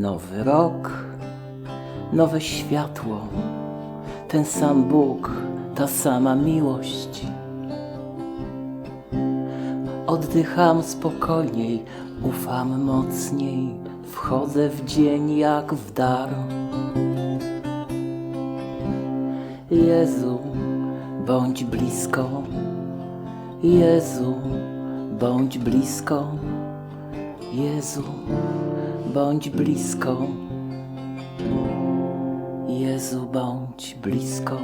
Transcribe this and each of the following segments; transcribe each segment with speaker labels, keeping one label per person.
Speaker 1: Nowy rok, nowe światło, ten sam Bóg, ta sama miłość. Oddycham spokojniej, ufam mocniej, wchodzę w dzień jak w dar. Jezu, bądź blisko, Jezu, bądź blisko, Jezu, bądź blisko, Jezu, bądź blisko.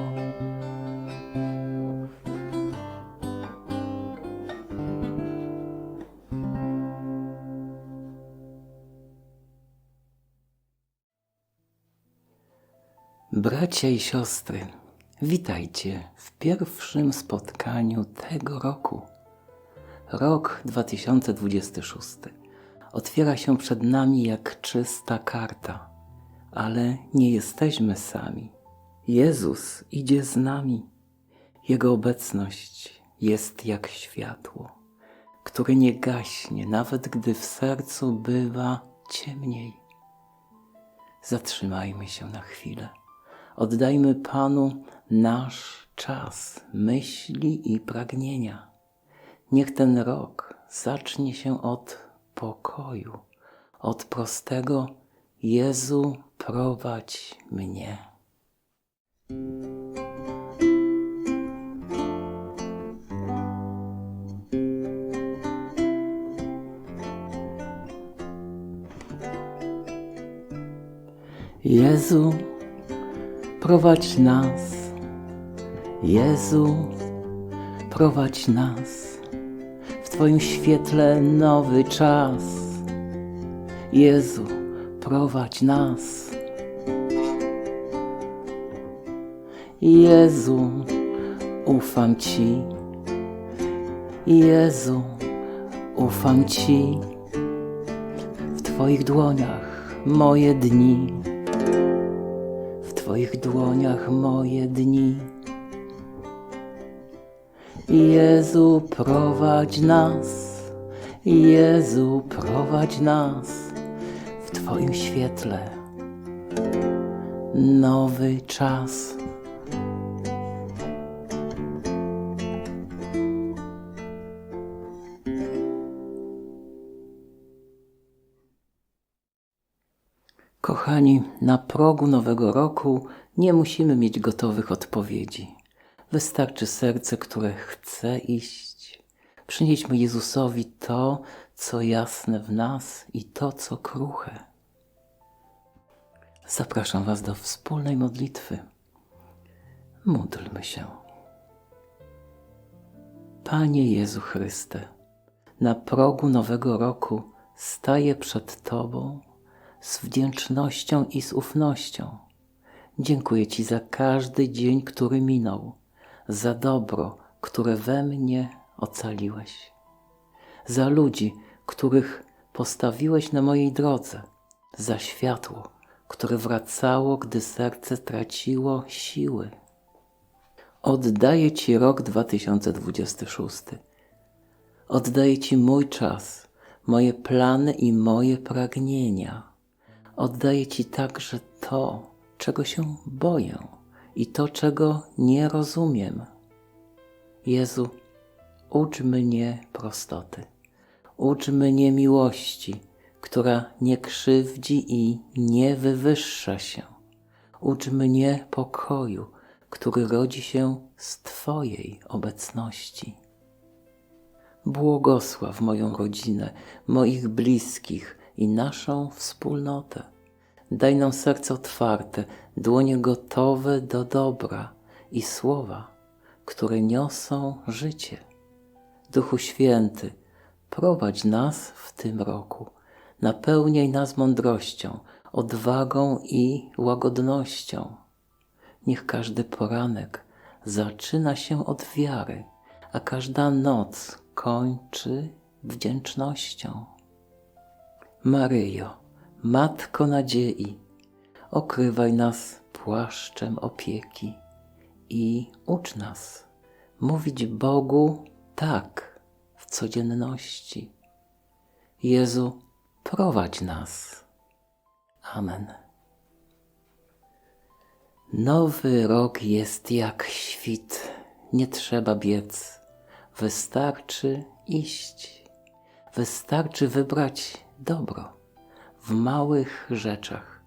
Speaker 1: Bracia i siostry, witajcie w pierwszym spotkaniu tego roku. Rok 2026 otwiera się przed nami jak czysta karta, ale nie jesteśmy sami. Jezus idzie z nami. Jego obecność jest jak światło, które nie gaśnie, nawet gdy w sercu bywa ciemniej. Zatrzymajmy się na chwilę. Oddajmy Panu nasz czas, myśli i pragnienia. Niech ten rok zacznie się od pokoju, od prostego Jezu, prowadź mnie. Jezu, prowadź nas. Jezu, prowadź nas Twoim świetle nowy czas. Jezu, prowadź nas. Jezu, ufam Ci. Jezu, ufam Ci. W Twoich dłoniach moje dni. W Twoich dłoniach moje dni. Jezu, prowadź nas. Jezu, prowadź nas w Twoim świetle. Nowy czas. Kochani, na progu nowego roku nie musimy mieć gotowych odpowiedzi. Wystarczy serce, które chce iść. Przynieśmy Jezusowi to, co jasne w nas i to, co kruche. Zapraszam Was do wspólnej modlitwy. Módlmy się. Panie Jezu Chryste, na progu nowego roku staję przed Tobą z wdzięcznością i z ufnością. Dziękuję Ci za każdy dzień, który minął, za dobro, które we mnie ocaliłeś, za ludzi, których postawiłeś na mojej drodze, za światło, które wracało, gdy serce traciło siły. Oddaję Ci rok 2026. Oddaję Ci mój czas, moje plany i moje pragnienia. Oddaję Ci także to, czego się boję i to, czego nie rozumiem. Jezu, ucz mnie prostoty, ucz mnie miłości, która nie krzywdzi i nie wywyższa się. Ucz mnie pokoju, który rodzi się z Twojej obecności. Błogosław moją rodzinę, moich bliskich i naszą wspólnotę. Daj nam serce otwarte, dłonie gotowe do dobra i słowa, które niosą życie. Duchu Święty, prowadź nas w tym roku. Napełniaj nas mądrością, odwagą i łagodnością. Niech każdy poranek zaczyna się od wiary, a każda noc kończy wdzięcznością. Maryjo, Matko nadziei, okrywaj nas płaszczem opieki i ucz nas mówić Bogu tak w codzienności. Jezu, prowadź nas. Amen. Nowy rok jest jak świt, nie trzeba biec, wystarczy iść, wystarczy wybrać dobro w małych rzeczach,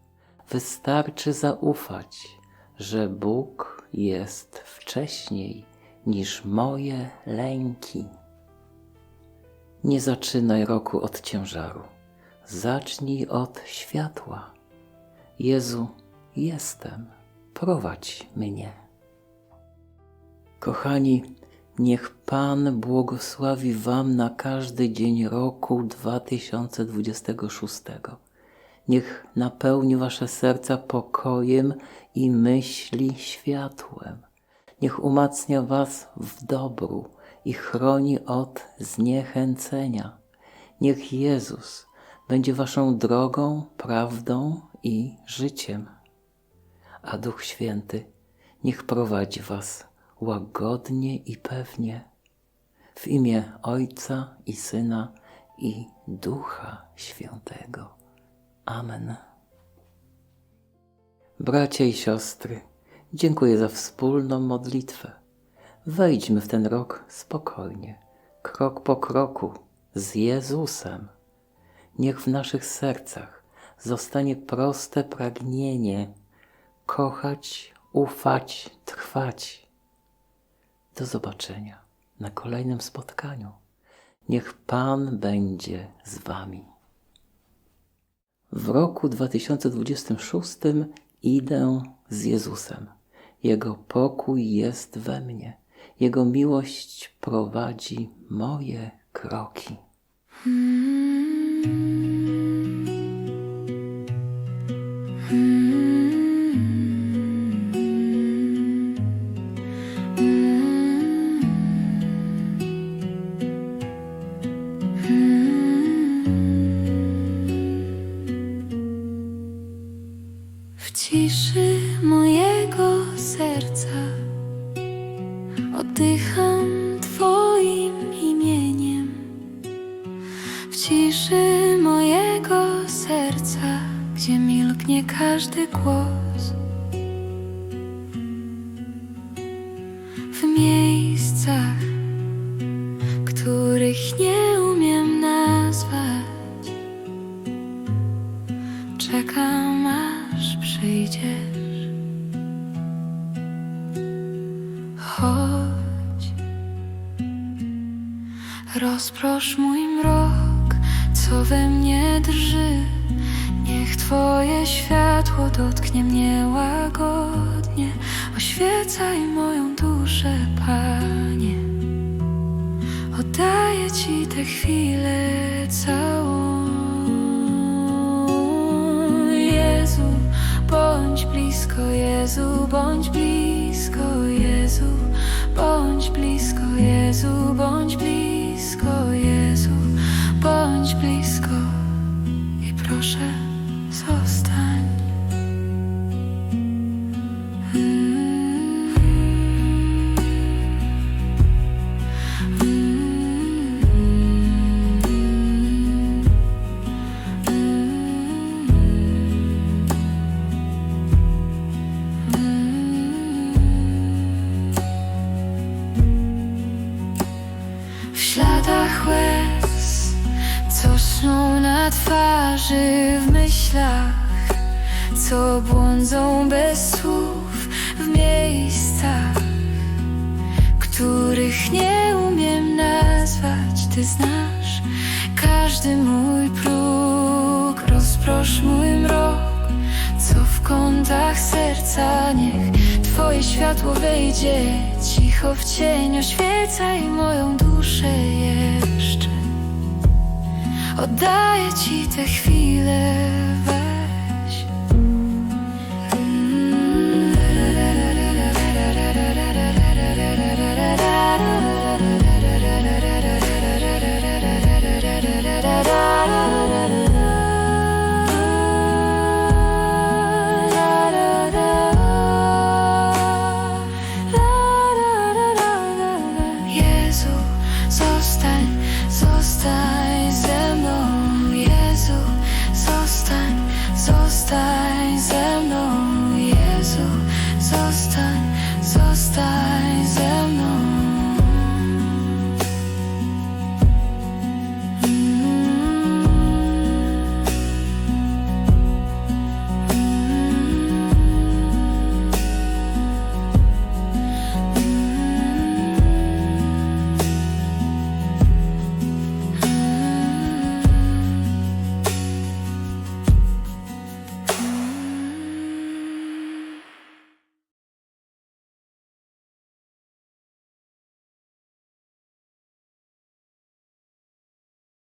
Speaker 1: wystarczy zaufać, że Bóg jest wcześniej niż moje lęki. Nie zaczynaj roku od ciężaru, zacznij od światła. Jezu, jestem, prowadź mnie. Kochani, niech Pan błogosławi Wam na każdy dzień roku 2026. Niech napełni Wasze serca pokojem i myśli światłem. Niech umacnia Was w dobru i chroni od zniechęcenia. Niech Jezus będzie Waszą drogą, prawdą i życiem a Duch Święty niech prowadzi Was łagodnie i pewnie w imię Ojca i Syna i Ducha Świętego. Amen. Bracia i siostry, dziękuję za wspólną modlitwę. Wejdźmy w ten rok spokojnie, krok po kroku, z Jezusem. Niech w naszych sercach zostanie proste pragnienie kochać, ufać, trwać. Do zobaczenia na kolejnym spotkaniu. Niech Pan będzie z Wami. W roku 2026 idę z Jezusem. Jego pokój jest we mnie. Jego miłość prowadzi moje kroki.
Speaker 2: W mojego serca oddycham Twoim imieniem. W ciszy mojego serca, gdzie milknie każdy głos. W miejscach, których nie umiem nazwać. Czekam aż przyjdziesz. Rozprosz mój mrok, co we mnie drży. Niech Twoje światło dotknie mnie łagodnie. Oświecaj moją duszę, Panie. Oddaję Ci tę chwilę całą. Jezu, bądź blisko, Jezu, bądź blisko, co błądzą bez słów, w miejscach, których nie umiem nazwać. Ty znasz każdy mój próg, rozprosz mój mrok, co w kątach serca niech Twoje światło wejdzie cicho w cień, oświecaj moją duszę jeszcze. Oddaję Ci tę chwilę,